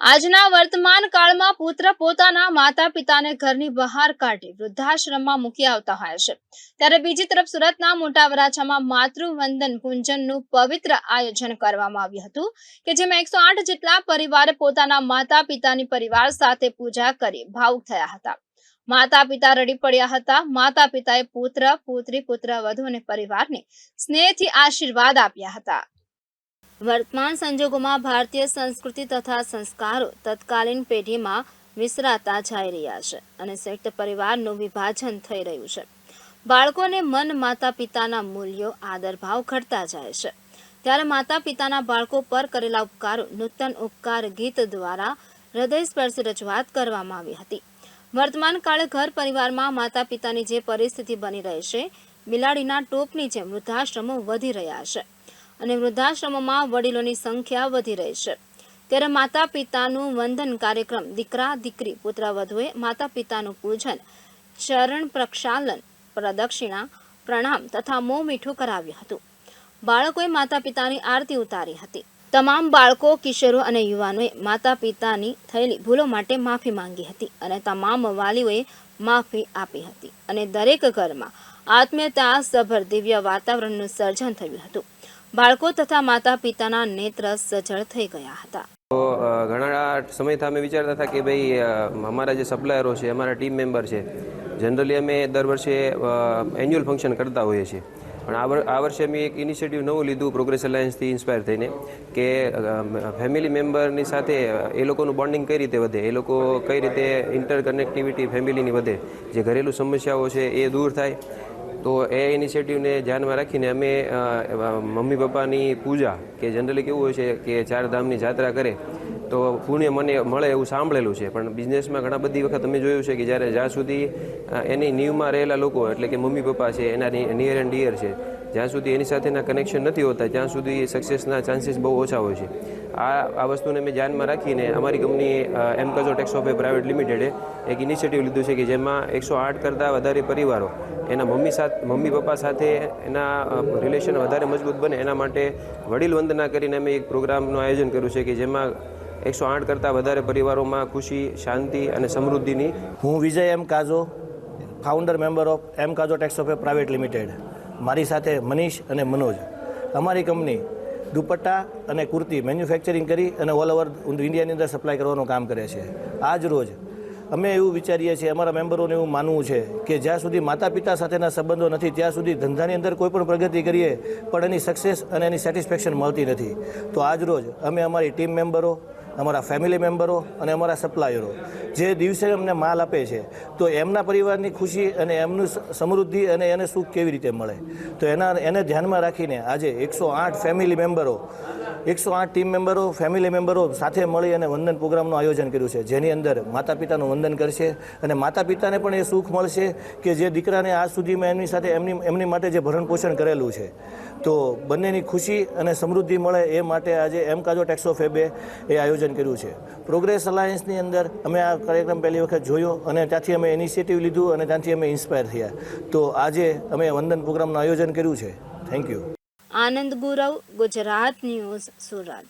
આજના વર્તમાન કાળમાં પુત્ર પોતાના માતા પિતાને ઘરની બહાર કાઢી વૃદ્ધાશ્રમમાં મૂકી આવતા હોય છે. ત્યારે બીજી તરફ સુરતના મોટા વરાછામાં માતૃવંદન પૂંજનનું પવિત્ર આયોજન કરવામાં આવ્યું હતું કે જેમાં એકસો આઠ જેટલા પરિવારે પોતાના માતા પિતાની પરિવાર સાથે પૂજા કરી ભાવુક થયા હતા. માતા પિતા રડી પડ્યા હતા. માતા પિતાએ પુત્ર, પુત્રી પુત્ર વધુ અને પરિવારને સ્નેહથી આશીર્વાદ આપ્યા હતા. વર્તમાન સંજોગોમાં ભારતીય સંસ્કૃતિ તથા સંસ્કારો તત્કાલીન પેઢીમાં વિસરાતા જઈ રહ્યા છે અને સંયુક્ત પરિવારનું વિભાજન થઈ રહ્યું છે. બાળકોને મન માતા પિતાના મૂલ્યો આદરભાવ ઘટતા જાય છે. ત્યારે માતા પિતાના બાળકો પર કરેલા ઉપકારો, નૂતન ઉપકાર ગીત દ્વારા હૃદયસ્પર્શી રજૂઆત કરવામાં આવી હતી. વર્તમાન કાળે ઘર પરિવારમાં માતા પિતાની જે પરિસ્થિતિ બની રહી છે, બિલાડીના ટોપની જેમ વૃદ્ધાશ્રમો વધી રહ્યા છે. અને વૃદ્ધાશ્રમોમાં વડીલોની સંખ્યા વધી રહી છે. ત્યારે માતા પિતાનું વંદન કાર્યક્રમ દીકરા, દીકરી, પુત્ર, વધુએ માતા પિતાનું પૂજન, ચરણ પ્રક્ષાલન, પ્રદક્ષિણા, પ્રણામ તથા મોં મીઠું કરાવ્યું હતું. બાળકોએ માતા પિતાની આરતી ઉતારી હતી. તમામ બાળકો, કિશોરો અને યુવાનોએ માતા પિતાની થયેલી ભૂલો માટે માફી માંગી હતી અને તમામ વાલીઓએ માફી આપી હતી. અને દરેક ઘરમાં આત્મીયતા, સભર, દિવ્ય વાતાવરણનું સર્જન થયું હતું. બાળકો તથા માતા પિતાના નેત્ર સજળ થઈ ગયા હતા. તો ઘણા સમયથી અમે વિચારતા હતા કે ભાઈ અમારા જે સપ્લાયરો છે, અમારા ટીમ મેમ્બર છે, જનરલી અમે દર વર્ષે એન્યુઅલ ફંક્શન કરતા હોઈએ છીએ. પણ આ વર્ષે અમે એક ઇનિશિયેટિવ નવું લીધું પ્રોગ્રેસ અલાયન્સથી ઇન્સ્પાયર થઈને કે ફેમિલી મેમ્બરની સાથે એ લોકોનું બોન્ડિંગ કઈ રીતે વધે, એ લોકો કઈ રીતે ઇન્ટરકનેક્ટિવિટી ફેમિલીની વધે, જે ઘરેલું સમસ્યાઓ છે એ દૂર થાય તો એ ઇનિશિયેટિવને ધ્યાનમાં રાખીને અમે મમ્મી પપ્પાની પૂજા, કે જનરલી કેવું હોય છે કે ચાર ધામની જાત્રા કરે, તો પુણ્ય મને મળે એવું સાંભળેલું છે. પણ બિઝનેસમાં ઘણા બધી વખત અમે જોયું છે કે જ્યારે જ્યાં સુધી એની નીવમાં રહેલા લોકો, એટલે કે મમ્મી પપ્પા છે, એના નિયર એન્ડ ડિયર છે જ્યાં સુધી એની સાથેના કનેક્શન નથી હોતા, ત્યાં સુધી સક્સેસના ચાન્સીસ બહુ ઓછા હોય છે. આ આ વસ્તુને મેં ધ્યાનમાં રાખીને અમારી company M Kazo Tex of private લિમિટેડે એક ઇનિશિયેટિવ લીધું છે કે જેમાં એકસો આઠ કરતાં વધારે પરિવારો એના મમ્મી સાથે, મમ્મી પપ્પા સાથે એના રિલેશન વધારે મજબૂત બને. એના માટે વડીલ વંદના કરીને અમે એક પ્રોગ્રામનું આયોજન કર્યું છે કે જેમાં એકસો આઠ કરતાં વધારે પરિવારોમાં ખુશી, શાંતિ અને સમૃદ્ધિની હું Vijay M Kazo founder member of M Kazo Tex of private limited મારી સાથે મનીષ અને મનોજ. અમારી કંપની દુપટ્ટા અને કુર્તી મેન્યુફેક્ચરિંગ કરી અને ઓલ ઓવર ઇન્ડિયાની અંદર સપ્લાય કરવાનું કામ કરે છે. આજ રોજ અમે એવું વિચારીએ છીએ, અમારા મેમ્બરોને એવું માનવું છે કે જ્યાં સુધી માતા પિતા સાથેના સંબંધો નથી, ત્યાં સુધી ધંધાની અંદર કોઈ પણ પ્રગતિ કરીએ, પણ એની સક્સેસ અને એની સેટિસ્ફેક્શન મળતી નથી. તો આજ રોજ અમે અમારી ટીમ મેમ્બરો અમારા ફેમિલી મેમ્બરો અને અમારા સપ્લાયરો જે દિવસે અમને માલ આપે છે, તો એમના પરિવારની ખુશી અને એમનું સમૃદ્ધિ અને એને સુખ કેવી રીતે મળે? તો એના, એને ધ્યાનમાં રાખીને આજે એકસો આઠ ફેમિલી મેમ્બરો એકસો આઠ ટીમ મેમ્બરો ફેમિલી મેમ્બરો સાથે મળી અને વંદન પ્રોગ્રામનું આયોજન કર્યું છે. જેની અંદર માતા પિતાનું વંદન કરશે અને માતા પિતાને પણ એ સુખ મળશે કે જે દીકરાને આજ સુધીમાં એમની સાથે, એમની એમની માટે જે ભરણ પોષણ કરેલું છે. તો બંનેની ખુશી અને સમૃદ્ધિ મળે એ માટે આજે એમ કાજો ટેક્સો ફેબે એ એ આયોજન કર્યું છે. પ્રોગ્રેસ અલાયન્સની અંદર અમે આ કાર્યક્રમ પહેલી વખત જોયો અને ત્યાંથી અમે ઇનિશિયેટિવ લીધું અને ત્યાંથી અમે ઇન્સ્પાયર થયા. તો આજે અમે વંદન પ્રોગ્રામનું આયોજન કર્યું છે. Thank you Anand Gurav, Gujarat news Surat.